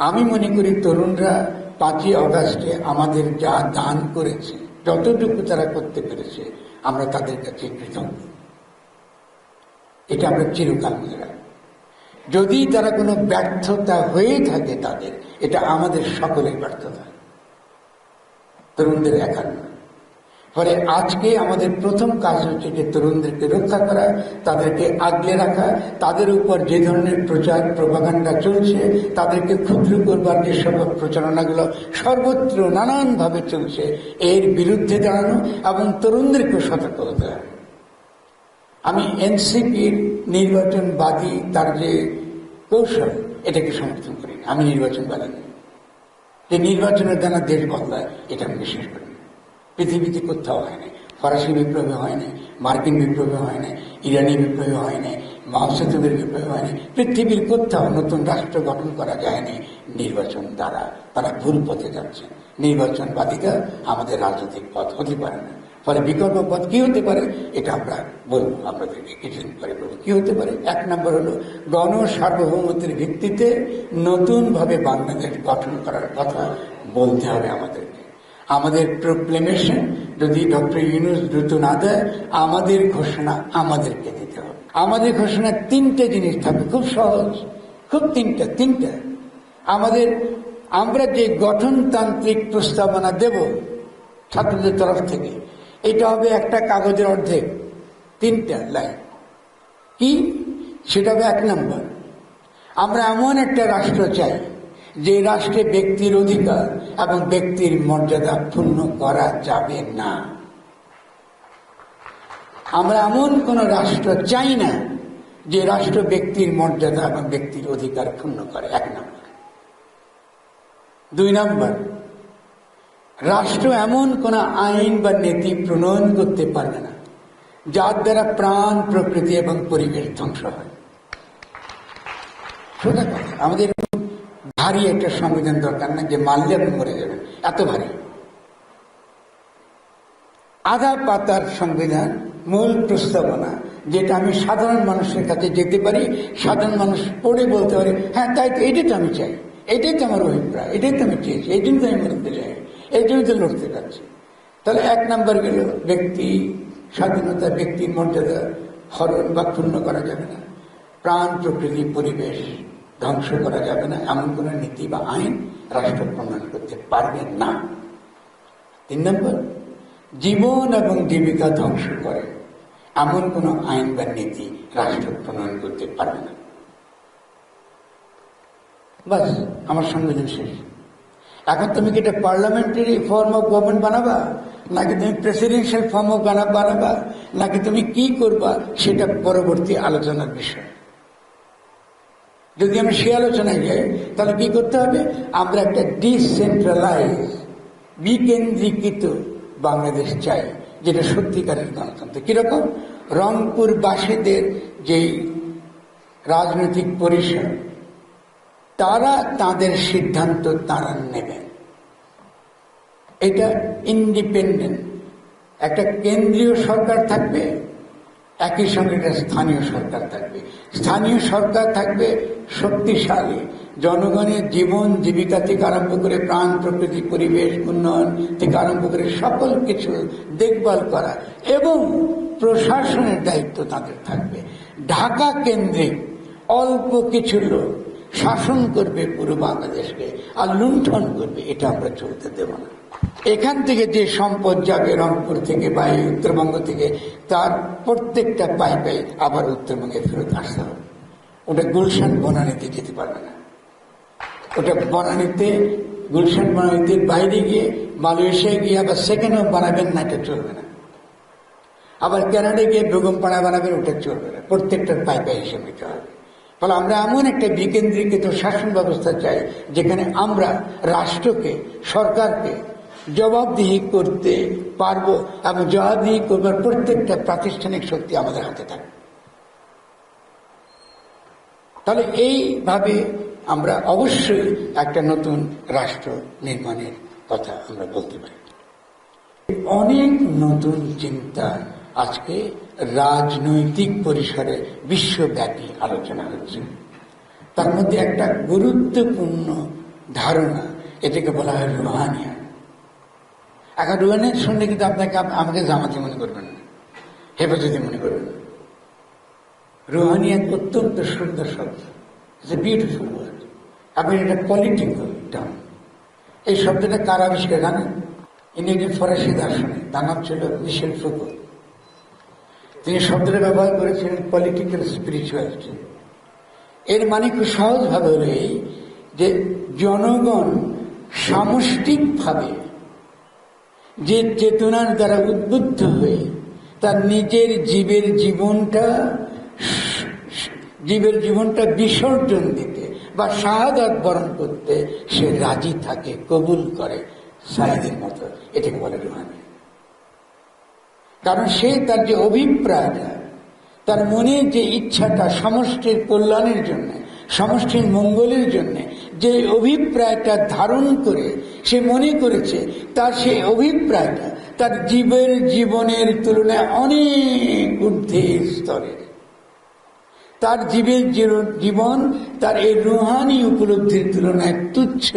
আমি মনে করি তরুণরা পাঁচই অগাস্টে আমাদের যা দান করেছে, যতটুকু তারা করতে পেরেছে, আমরা তাদের কাছে কৃতজ্ঞ। এটা আমরা চিরকাল মনে যদি তারা কোনো ব্যর্থতা হয়ে থাকে তাদের, এটা আমাদের সকলের ব্যর্থতা। তরুণদের একান্ন ফলে আজকে আমাদের প্রথম কাজ হচ্ছে যে তরুণদেরকে রক্ষা করা, তাদেরকে আগলে রাখা, তাদের উপর যে ধরনের প্রচার, প্রভাকাণ্ডা চলছে, তাদেরকে ক্ষুদ্র করবার যে সব প্রচারণাগুলো সর্বত্র নানানভাবে চলছে, এর বিরুদ্ধে দাঁড়ানো এবং তরুণদেরকে সতর্ক হতে আমি এনসিপির নির্বাচনবাদী তার যে কৌশল, এটাকে সমর্থন করি আমি নির্বাচনবাদী। যে নির্বাচনের দ্বারা দেশ বদলায়, এটা আমি বিশ্বাস করি। পৃথিবীতে কোথাও হয় নাই। ফরাসি বিপ্লবে হয় নাই, মার্কিন বিপ্লবে হয় নাই, ইরানি বিপ্লবে হয় নাই মাওসেতুবের বিপ্লবে হয় নাই। পৃথিবীর কোথাও নতুন রাষ্ট্র গঠন করা যায়নি। নির্বাচন দ্বারা তারা ভুল পথে যাচ্ছে। নির্বাচন নির্বাচনবাদীরা আমাদের রাজনৈতিক পথ হতে পারে না। ফলে বিকল্প পথ কি হতে পারে? এটা আমরা বলব, আপনাদেরকে কিছুদিন পরে বলব। কি হতে পারে? এক নম্বর হলো গণ সার্বভৌমত্বের ভিত্তিতে নতুনভাবে বাংলাদেশ গঠন করার কথা বলতে হবে আমাদেরকে। আমাদের প্রোক্লেমেশন যদি ডক্টর ইউনুস দ্রুত না দেয়, আমাদের ঘোষণা আমাদেরকে দিতে হবে। আমাদের ঘোষণা তিনটে জিনিস থাকবে, খুব সহজ, খুব তিনটা তিনটা। আমাদের, আমরা যে গঠনতান্ত্রিক প্রস্তাবনা দেব ছাত্রদের তরফ থেকে, এটা হবে একটা কাগজের অর্ধেক, তিনটা লাইন। কি? সেটা হবে এক নম্বর। আমরা এমন একটা রাষ্ট্র চাই যে রাষ্ট্রে ব্যক্তির অধিকার এবং ব্যক্তির মর্যাদা পূর্ণ করা যাবে না। আমরা এমন কোন রাষ্ট্র চাই না যে রাষ্ট্র ব্যক্তির মর্যাদা এবং ব্যক্তির অধিকার পূর্ণ করে। এক নম্বর। দুই নম্বর, রাষ্ট্র এমন কোন আইন বা নীতি প্রণয়ন করতে পারবে না, যার দ্বারা প্রাণ, প্রকৃতি এবং পরিবেশ ধ্বংস হয়। আমাদের ভারী একটা সংবিধান দরকার না, যে মারলে আপনি মরে যাবেন। এত ভারী। আধা পাতার সংবিধান মূল প্রস্তাবনা, যেটা আমি সাধারণ মানুষের কাছে যেতে পারি, সাধারণ মানুষ পড়ে বলতে পারে হ্যাঁ তাই তো, এটাই তো আমি চাই, এটাই তো আমার অভিপ্রায়, এটাই তো আমি চেয়েছি, এই জন্য তো আমি মরতে চাই, এই জন্য তো লড়তে যাচ্ছি। তাহলে এক নাম্বার গেল, ব্যক্তি স্বাধীনতা, ব্যক্তির মর্যাদা হরণ বা ক্ষুণ্ণ করা যাবে না। প্রাণ, প্রকৃতি, পরিবেশ ধ্বংস করা যাবে না। এমন কোন নীতি বা আইন রাষ্ট্র প্রণয়ন করতে পারবে না। তিন নম্বর, জীবন এবং জীবিকা ধ্বংস করে। এমন কোন আইন বা নীতি রাষ্ট্র প্রণয়ন করতে পারবে না। বাস, আমার সংবিধান শেষ। এখন তুমি কি এটা পার্লামেন্টারি ফর্ম অফ গভর্নমেন্ট বানাবা? নাকি তুমি প্রেসিডেন্সিয়াল ফর্ম অফ বানাবা? নাকি তুমি কি করবা? সেটা পরবর্তী আলোচনার বিষয়। যদি আমি সে আলোচনায় যাই, তাহলে কি করতে হবে? আমরা একটা ডিসেন্ট্রালাইজ বিকেন্দ্রীকৃত বাংলাদেশ চাই, যেটা সত্যিকারের গণতন্ত্র। কীরকম? রংপুর বাসীদের যেই রাজনৈতিক পরিসর, তারা তাদের সিদ্ধান্ত তারা নেবেন এটা ইন্ডিপেন্ডেন্ট একটা কেন্দ্রীয় সরকার থাকবে একই সঙ্গে একটা স্থানীয় সরকার থাকবে। স্থানীয় সরকার থাকবে শক্তিশালী। জনগণের জীবন, জীবিকা থেকে আরম্ভ করে প্রাণ, প্রকৃতি, পরিবেশ, উন্নয়ন থেকে আরম্ভ করে সকল কিছু দেখভাল করা এবং প্রশাসনের দায়িত্ব তাদের থাকবে। ঢাকা কেন্দ্রিক অল্প কিছু লোক শাসন করবে পুরো বাংলাদেশকে আর লুণ্ঠন করবে, এটা আমরা চলতে দেব না। এখান থেকে যে সম্পদ যাবে রংপুর থেকে বা এই উত্তরবঙ্গ থেকে, তার প্রত্যেকটা পাই পাই আবার উত্তরবঙ্গে ফেরত আসতে হবে। ওটা গুলশান বনানীতে যেতে পারবে না। ওটা বনানীতে, গুলশান বনানীতে বাইরে গিয়ে মালয়েশিয়া গিয়ে আবার সেখানেও বানাবেন না, এটা চলবে না। আবার কানাডা গিয়ে বেগম পাড়া বানাবেন, ওটা চলবে না। প্রত্যেকটার পাই পাই হিসেবে নিতে হবে। ফলে আমরা এমন একটা বিকেন্দ্রীকৃত শাসন ব্যবস্থা চাই, যেখানে আমরা রাষ্ট্রকে, সরকারকে জবাবদিহি করতে পারব এবং জবাবদিহি করবার প্রত্যেকটা প্রাতিষ্ঠানিক শক্তি আমাদের হাতে থাকবে। তাহলে এইভাবে আমরা অবশ্যই একটা নতুন রাষ্ট্র নির্মাণের কথা আমরা বলতে পারি। অনেক নতুন চিন্তা আজকে রাজনৈতিক পরিসরে বিশ্বব্যাপী আলোচনা হচ্ছে। তার মধ্যে একটা গুরুত্বপূর্ণ ধারণা, এটাকে বলা হয় রুহানিয়া। রুহানিয়াত শুনলে কিন্তু আপনাকে আমাকে জামাতি মনে করবেন না। হেফাজতি মনে করবেন রুহানিয়াত অত্যন্ত সুন্দর শব্দ। ইটস এ বিউটিফুল ওয়ার্ড আপনি এটা পলিটিক্যাল টার্ম এই শব্দটা কার আবিষ্কার জানেন? ইনি ফরাসি দার্শনিক তার নাম ছিল মিশেল ফুকো তিনি শব্দটা ব্যবহার করেছিলেন পলিটিক্যাল স্পিরিচুয়ালিটি এর মানে খুব সহজভাবে হলো এই যে জনগণ সামষ্টিকভাবে যে চেতনার দ্বারা উদ্বুদ্ধ হয়ে তার নিজের জীবের জীবনটা জীবের জীবনটা বিসর্জন দিতে বা শাহাদাত বরণ করতে সে রাজি থাকে, কবুল করে সাইদের মতো। এটাকে বলে রুহানি। কারণ সে তার যে অভিপ্রায়টা, তার মনে যে ইচ্ছাটা সমষ্টির কল্যাণের জন্য সমষ্টির মঙ্গলের জন্য যে অভিপ্রায়টা ধারণ করে, সে মনে করেছে, তার সেই অভিপ্রায়টা তার জীবের জীবনের তুলনায় অনেক ঊর্ধ্বে স্তরের। তার জীবের জীবন, তার এই রুহানি উপলব্ধির তুলনায় তুচ্ছ।